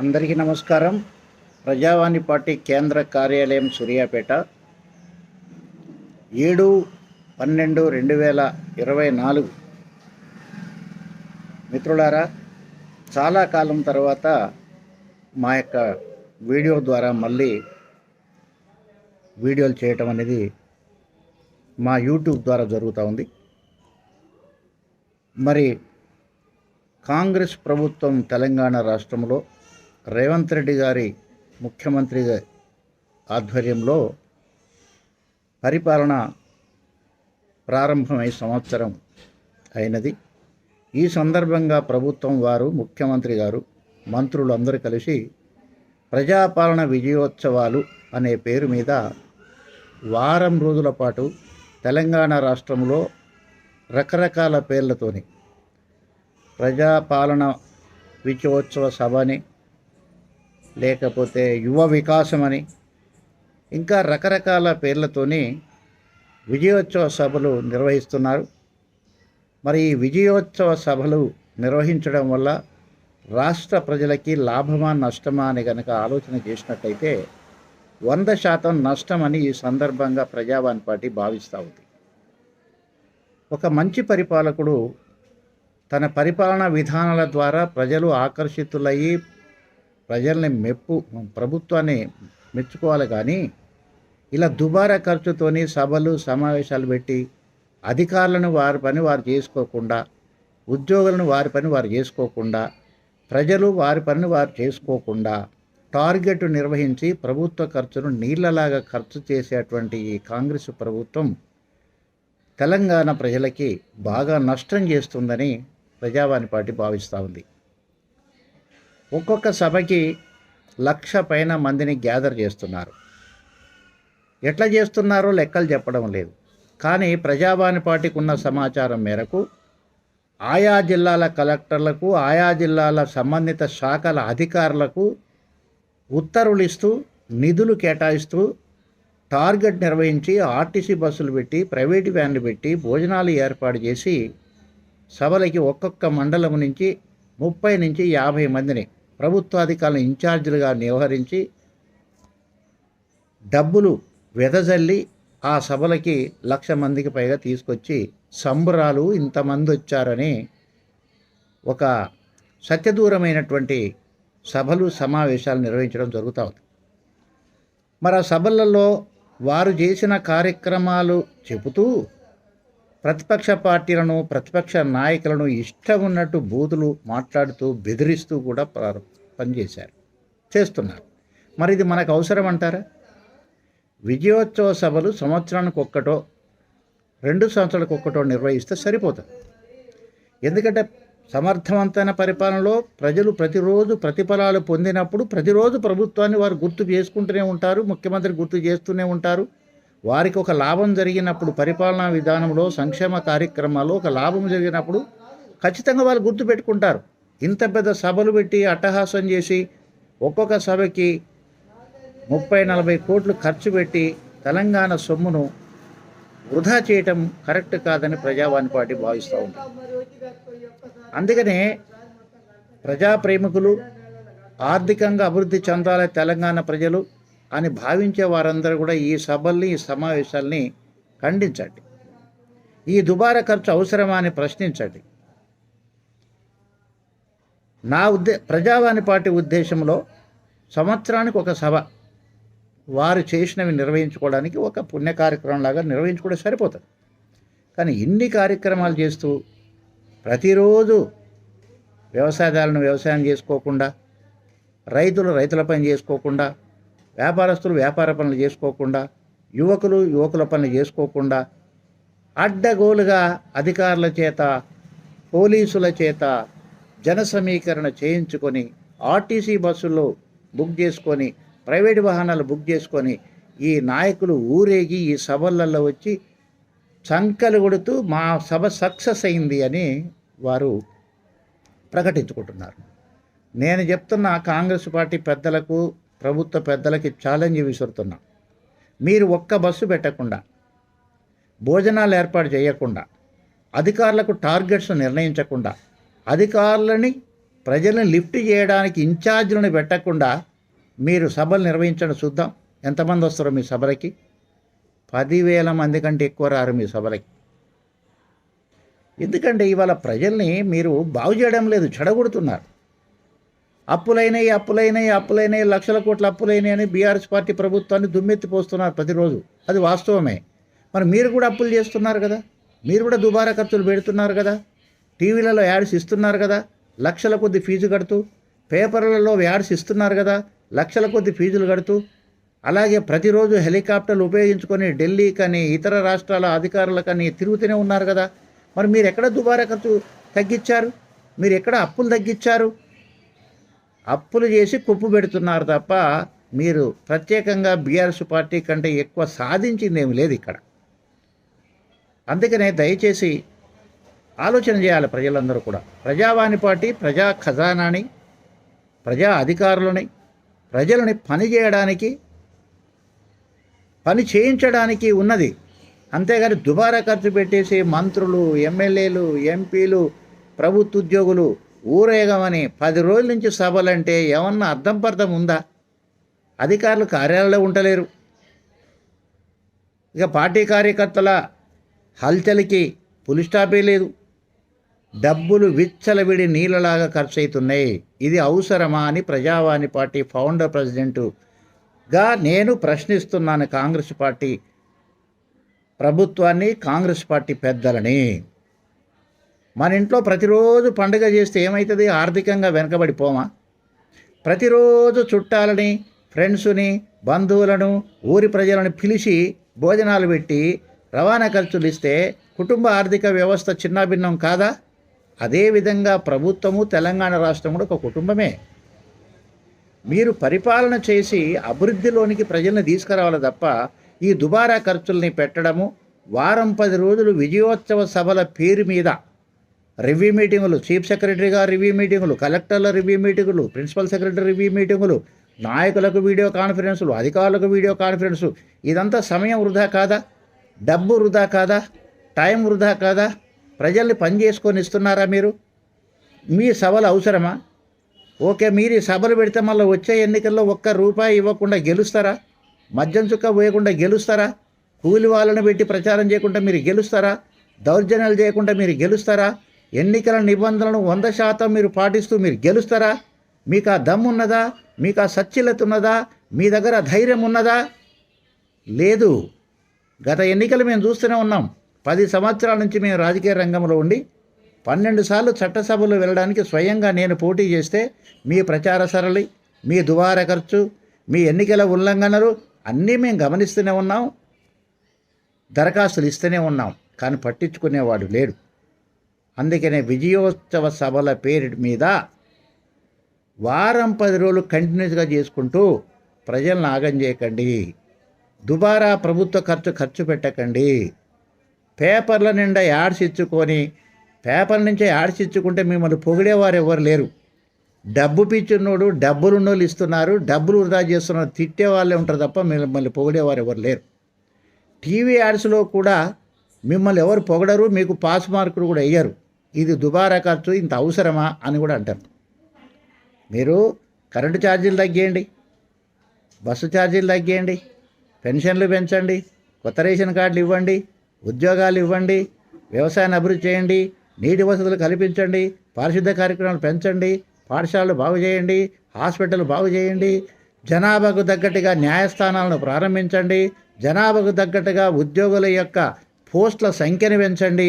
అందరికీ నమస్కారం. ప్రజావాణి పార్టీ కేంద్ర కార్యాలయం సూర్యాపేట. ఏడు పన్నెండు రెండు వేల ఇరవై నాలుగు. మిత్రులారా చాలా కాలం తర్వాత మా యొక్క వీడియో ద్వారా మళ్ళీ వీడియోలు చేయటం అనేది మా యూట్యూబ్ ద్వారా జరుగుతూ ఉంది. మరి కాంగ్రెస్ ప్రభుత్వం తెలంగాణ రాష్ట్రంలో రేవంత్ రెడ్డి గారి ముఖ్యమంత్రి ఆధ్వర్యంలో పరిపాలన ప్రారంభమై సంవత్సరం అయినది. ఈ సందర్భంగా ప్రభుత్వం వారు ముఖ్యమంత్రి గారు మంత్రులు అందరూ కలిసి ప్రజాపాలన విజయోత్సవాలు అనే పేరు మీద వారం రోజుల పాటు తెలంగాణ రాష్ట్రంలో రకరకాల పేర్లతోని ప్రజాపాలన విజయోత్సవ సభని లేకపోతే యువ వికాసం అని. ఇంకా రకరకాల పేర్లతోని విజయోత్సవ సభలు నిర్వహిస్తున్నారు. మరి ఈ విజయోత్సవ సభలు నిర్వహించడం వల్ల రాష్ట్ర ప్రజలకి లాభమా నష్టమా అని కనుక ఆలోచన చేసినట్టయితే వంద శాతం నష్టం అని ఈ సందర్భంగా ప్రజావాణి పార్టీ భావిస్తూ ఉంది. ఒక మంచి పరిపాలకుడు తన పరిపాలనా విధానాల ద్వారా ప్రజలు ఆకర్షితులయ్యి ప్రజల్ని మెప్పు ప్రభుత్వాన్ని మెచ్చుకోవాలి కానీ ఇలా దుబారా ఖర్చుతోని సభలు సమావేశాలు పెట్టి అధికారులను వారి పని వారు చేసుకోకుండా ఉద్యోగులను వారి పని వారు చేసుకోకుండా ప్రజలు వారి పని వారు చేసుకోకుండా టార్గెట్ నిర్వహించి ప్రభుత్వ ఖర్చును నీళ్ళలాగా ఖర్చు చేసేటువంటి ఈ కాంగ్రెస్ ప్రభుత్వం తెలంగాణ ప్రజలకి బాగా నష్టం చేస్తుందని ప్రజావాణి పార్టీ భావిస్తూ ఉంది. ఒక్కొక్క సభకి లక్ష పైన మందిని గ్యాదర్ చేస్తున్నారు. ఎట్లా చేస్తున్నారో లెక్కలు చెప్పడం లేదు. కానీ ప్రజావాణి పార్టీకి ఉన్న సమాచారం మేరకు ఆయా జిల్లాల కలెక్టర్లకు ఆయా జిల్లాల సంబంధిత శాఖల అధికారులకు ఉత్తర్వులు ఇస్తూ నిధులు కేటాయిస్తూ టార్గెట్ నిర్వహించి ఆర్టీసీ బస్సులు పెట్టి ప్రైవేటు వ్యాన్లు పెట్టి భోజనాలు ఏర్పాటు చేసి సభలకి ఒక్కొక్క మండలం నుంచి ముప్పై నుంచి యాభై మందిని ప్రభుత్వాధికారులను ఇన్ఛార్జీలుగా వ్యవహరించి డబ్బులు వెదజల్లి ఆ సభలకి లక్ష మందికి పైగా తీసుకొచ్చి సంబరాలు ఇంతమంది వచ్చారని ఒక సత్యదూరమైనటువంటి సభలు సమావేశాలు నిర్వహించడం జరుగుతూ ఉంది. మరి ఆ సభలలో వారు చేసిన కార్యక్రమాలు చెబుతూ ప్రతిపక్ష పార్టీలను ప్రతిపక్ష నాయకులను ఇష్టం ఉన్నట్టు బూతులు మాట్లాడుతూ బెదిరిస్తూ కూడా పనిచేశారు. చేస్తున్నారు. మరి ఇది మనకు అవసరం అంటారా? విజయోత్సవ సభలు సంవత్సరానికి ఒక్కటో రెండు సంవత్సరాలకు ఒక్కటో నిర్వహిస్తే సరిపోతుంది. ఎందుకంటే సమర్థవంతమైన పరిపాలనలో ప్రజలు ప్రతిరోజు ప్రతిఫలాలు పొందినప్పుడు ప్రతిరోజు ప్రభుత్వాన్ని వారు గుర్తు చేసుకుంటూనే ఉంటారు ముఖ్యమంత్రి గుర్తు చేస్తూనే ఉంటారు. వారికి ఒక లాభం జరిగినప్పుడు పరిపాలనా విధానంలో సంక్షేమ కార్యక్రమాల్లో ఒక లాభం జరిగినప్పుడు ఖచ్చితంగా వాళ్ళు గుర్తు పెట్టుకుంటారు. ఇంత పెద్ద సభలు పెట్టి అట్టహాసం చేసి ఒక్కొక్క సభకి ముప్పై నలభై కోట్లు ఖర్చు పెట్టి తెలంగాణ సొమ్మును వృధా చేయటం కరెక్ట్ కాదని ప్రజావాణి పార్టీ భావిస్తూ ఉంది. అందుకనే ప్రజా ప్రేమికులు ఆర్థికంగా అభివృద్ధి చెందాలి తెలంగాణ ప్రజలు. అని భావించే వారందరూ కూడా ఈ సభల్ని ఈ సమావేశాల్ని ఖండించండి. ఈ దుబారా ఖర్చు అవసరమా అని ప్రశ్నించండి. నా ఉద్దే ప్రజావాణి పార్టీ ఉద్దేశంలో సంవత్సరానికి ఒక సభ వారు చేసినవి నిర్వహించుకోవడానికి ఒక పుణ్య కార్యక్రమం లాగా నిర్వహించుకోవడం సరిపోతుంది. కానీ ఇన్ని కార్యక్రమాలు చేస్తూ ప్రతిరోజు వ్యవసాయదారులను వ్యవసాయం చేసుకోకుండా రైతులు రైతుల పని చేసుకోకుండా వ్యాపారస్తులు వ్యాపార పనులు చేసుకోకుండా యువకులు యువకుల పనులు చేసుకోకుండా అడ్డగోలుగా అధికారుల చేత పోలీసుల చేత జన సమీకరణ చేయించుకొని ఆర్టీసీ బస్సుల్లో బుక్ చేసుకొని ప్రైవేట్ వాహనాలు బుక్ చేసుకొని ఈ నాయకులు ఊరేగి ఈ సభలలో వచ్చి చంకలు కొడుతూ మా సభ సక్సెస్ అయింది అని వారు ప్రకటించుకుంటున్నారు. నేను చెప్తున్న కాంగ్రెస్ పార్టీ పెద్దలకు ప్రభుత్వ పెద్దలకి ఛాలెంజ్ విసురుతున్నా. మీరు ఒక్క బస్సు పెట్టకుండా భోజనాలు ఏర్పాటు చేయకుండా అధికారులకు టార్గెట్స్ నిర్ణయించకుండా అధికారులని ప్రజల్ని లిఫ్ట్ చేయడానికి ఇన్ఛార్జీలను పెట్టకుండా మీరు సభలు నిర్వహించడం చూద్దాం. ఎంతమంది వస్తారో మీ సభలకి? పదివేల మంది కంటే ఎక్కువ రారు మీ సభలకి. ఎందుకంటే ఇవాళ ప్రజల్ని మీరు బాగు చేయడం లేదు చెడగొడుతున్నారు. అప్పులైనవి అప్పులైనవి అప్పులైనవి లక్షల కోట్ల అప్పులైనవి అని బీఆర్ఎస్ పార్టీ ప్రభుత్వాన్ని దుమ్మెత్తిపోస్తున్నారు ప్రతిరోజు. అది వాస్తవమే. మరి మీరు కూడా అప్పులు చేస్తున్నారు కదా? మీరు కూడా దుబారా ఖర్చులు పెడుతున్నారు కదా? టీవీలలో యాడ్స్ ఇస్తున్నారు కదా? లక్షల కొద్ది ఫీజు కడుతూ పేపర్లలో యాడ్స్ ఇస్తున్నారు కదా? లక్షల కొద్ది ఫీజులు కడుతూ అలాగే ప్రతిరోజు హెలికాప్టర్లు ఉపయోగించుకొని ఢిల్లీ కానీ ఇతర రాష్ట్రాల అధికారులు కానీ తిరుగుతూనే ఉన్నారు కదా? మరి మీరు ఎక్కడ దుబారా ఖర్చు తగ్గించారు? మీరు ఎక్కడ అప్పులు తగ్గించారు? అప్పులు చేసి కుప్పు పెడుతున్నారు తప్ప మీరు ప్రత్యేకంగా బీఆర్ఎస్ పార్టీ కంటే ఎక్కువ సాధించిందేమి లేదు ఇక్కడ. అందుకనే దయచేసి ఆలోచన చేయాలి ప్రజలందరూ కూడా. ప్రజావాణి పార్టీ ప్రజా ఖజానాని ప్రజా అధికారులని ప్రజలని పని చేయడానికి పని చేయించడానికి ఉన్నది. అంతేగాని దుబారా ఖర్చు పెట్టేసి మంత్రులు ఎమ్మెల్యేలు ఎంపీలు ప్రభుత్వ ఉద్యోగులు ఊరేగమని పది రోజుల నుంచి సభలంటే ఏమన్నా అర్థం పర్థం ఉందా? అధికారులు కార్యాలయంలో ఉండలేరు. ఇక పార్టీ కార్యకర్తల హల్చల్కి పులి స్టాపే లేదు. డబ్బులు విచ్చలవిడి నీళ్ళలాగా ఖర్చు అవుతున్నాయి ఇది అవసరమా అని ప్రజావాణి పార్టీ ఫౌండర్ ప్రెసిడెంటుగా నేను ప్రశ్నిస్తున్నాను కాంగ్రెస్ పార్టీ ప్రభుత్వాన్ని కాంగ్రెస్ పార్టీ పెద్దలని. మన ఇంట్లో ప్రతిరోజు పండుగ చేస్తే ఏమవుతుంది ఆర్థికంగా వెనకబడిపోమా? ప్రతిరోజు చుట్టాలని ఫ్రెండ్స్ని బంధువులను ఊరి ప్రజలను పిలిచి భోజనాలు పెట్టి రవాణా ఖర్చులు ఇస్తే కుటుంబ ఆర్థిక వ్యవస్థ చిన్నాభిన్నం కాదా? అదేవిధంగా ప్రభుత్వము తెలంగాణ రాష్ట్రం కూడా ఒక కుటుంబమే. మీరు పరిపాలన చేసి అభివృద్ధిలోనికి ప్రజల్ని తీసుకురావాలి తప్ప ఈ దుబారా ఖర్చుల్ని పెట్టడము వారం పది రోజులు విజయోత్సవ సభల పేరు మీద రివ్యూ మీటింగులు చీఫ్ సెక్రటరీగా రివ్యూ మీటింగులు కలెక్టర్ల రివ్యూ మీటింగులు ప్రిన్సిపల్ సెక్రటరీ రివ్యూ మీటింగులు నాయకులకు వీడియో కాన్ఫరెన్సులు అధికారులకు వీడియో కాన్ఫరెన్సు. ఇదంతా సమయం వృధా కాదా? డబ్బు వృధా కాదా? టైం వృధా కాదా? ప్రజల్ని పని చేసుకొని ఇస్తున్నారా మీరు? మీ సభలు అవసరమా? ఓకే మీరు ఈ సభలు పెడితే మళ్ళీ వచ్చే ఎన్నికల్లో ఒక్క రూపాయి ఇవ్వకుండా గెలుస్తారా? మద్యం చుక్క వేయకుండా గెలుస్తారా? కూలి వాళ్ళని పెట్టి ప్రచారం చేయకుండా మీరు గెలుస్తారా? దౌర్జన్యాలు చేయకుండా మీరు గెలుస్తారా? ఎన్నికల నిబంధనలను వంద శాతం మీరు పాటిస్తూ మీరు గెలుస్తారా? మీకు ఆ దమ్మున్నదా మీకు ఆ సచ్చిలత ఉన్నదా? మీ దగ్గర ధైర్యం ఉన్నదా? లేదు. గత ఎన్నికలు మేము చూస్తూనే ఉన్నాం. పది సంవత్సరాల నుంచి మేము రాజకీయ రంగంలో ఉండి పన్నెండు సార్లు చట్టసభలో వెళ్ళడానికి స్వయంగా నేను పోటీ చేస్తే మీ ప్రచార సరళి మీ దువార ఖర్చు మీ ఎన్నికల ఉల్లంఘనలు అన్నీ మేము గమనిస్తూనే ఉన్నాం. దరఖాస్తులు ఇస్తూనే ఉన్నాం. కానీ పట్టించుకునేవాడు లేడు. అందుకనే విజయోత్సవ సభల పేరు మీద వారం పది రోజులు కంటిన్యూస్గా చేసుకుంటూ ప్రజలను ఆగం చేయకండి. దుబారా ప్రభుత్వ ఖర్చు ఖర్చు పెట్టకండి. పేపర్ల నిండా యాడ్స్ ఇచ్చుకొని పేపర్ నుంచే యాడ్స్ ఇచ్చుకుంటే మిమ్మల్ని పొగిడేవారు ఎవరు లేరు. డబ్బు పిచ్చున్నోడు డబ్బులున్నోళ్ళు ఇస్తున్నారు డబ్బులు వృధా చేస్తున్నారు తిట్టే వాళ్ళే ఉంటారు తప్ప మిమ్మల్ని పొగిడేవారు ఎవరు లేరు. టీవీ యాడ్స్లో కూడా మిమ్మల్ని ఎవరు పొగడరు మీకు పాస్ మార్కులు కూడా వేయరు. ఇది దుబారా ఖర్చు ఇంత అవసరమా అని కూడా అంటారు. మీరు కరెంటు ఛార్జీలు తగ్గియండి బస్సు ఛార్జీలు తగ్గియండి పెన్షన్లు పెంచండి కొత్త రేషన్ కార్డులు ఇవ్వండి ఉద్యోగాలు ఇవ్వండి వ్యవసాయాన్ని అభివృద్ధి చేయండి నీటి వసతులు కల్పించండి పారిశుద్ధ కార్యక్రమాలు పెంచండి పాఠశాలలు బాగు చేయండి హాస్పిటల్ బాగు చేయండి జనాభాకు తగ్గట్టుగా న్యాయస్థానాలను ప్రారంభించండి జనాభాకు తగ్గట్టుగా ఉద్యోగుల యొక్క పోస్టుల సంఖ్యను పెంచండి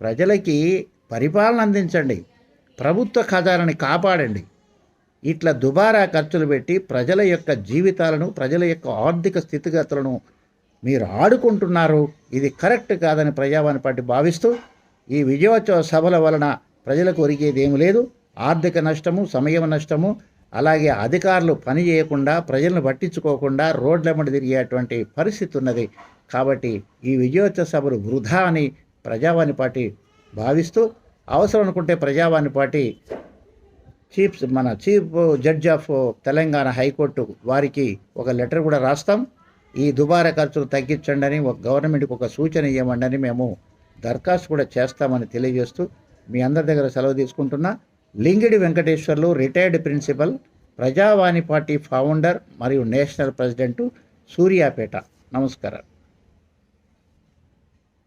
ప్రజలకి పరిపాలన అందించండి. ప్రభుత్వ ఖజానాని కాపాడండి. ఇట్లా దుబారా ఖర్చులు పెట్టి ప్రజల యొక్క జీవితాలను ప్రజల యొక్క ఆర్థిక స్థితిగతులను మీరు ఆడుకుంటున్నారు. ఇది కరెక్ట్ కాదని ప్రజావాణి పార్టీ భావిస్తూ ఈ విజయోత్సవ సభల వలన ప్రజలకు ఒరిగేది ఏమి లేదు. ఆర్థిక నష్టము సమయం నష్టము అలాగే అధికారులు పని చేయకుండా ప్రజలను పట్టించుకోకుండా రోడ్లెమ్మడి తిరిగేటువంటి పరిస్థితి ఉన్నది. కాబట్టి ఈ విజయోత్సవ సభలు వృధా అని ప్రజావాణి పార్టీ భావిస్తూ అవసరం అనుకుంటే ప్రజావాణి పార్టీ చీఫ్ మన chief judge of Telangana high court వారికి ఒక లెటర్ కూడా రాస్తాం. ఈ దుబారా ఖర్చులు తగ్గించండి అని ఒక గవర్నమెంట్కి ఒక సూచన ఇవ్వమండి అని మేము దరఖాస్తు కూడా చేస్తామని తెలియజేస్తూ మీ అందరి దగ్గర సెలవు తీసుకుంటున్నా. Lingidi Venkateswarlu retired principal Prajavani party founder మరియు నేషనల్ ప్రెసిడెంటు సూర్యాపేట. నమస్కారం.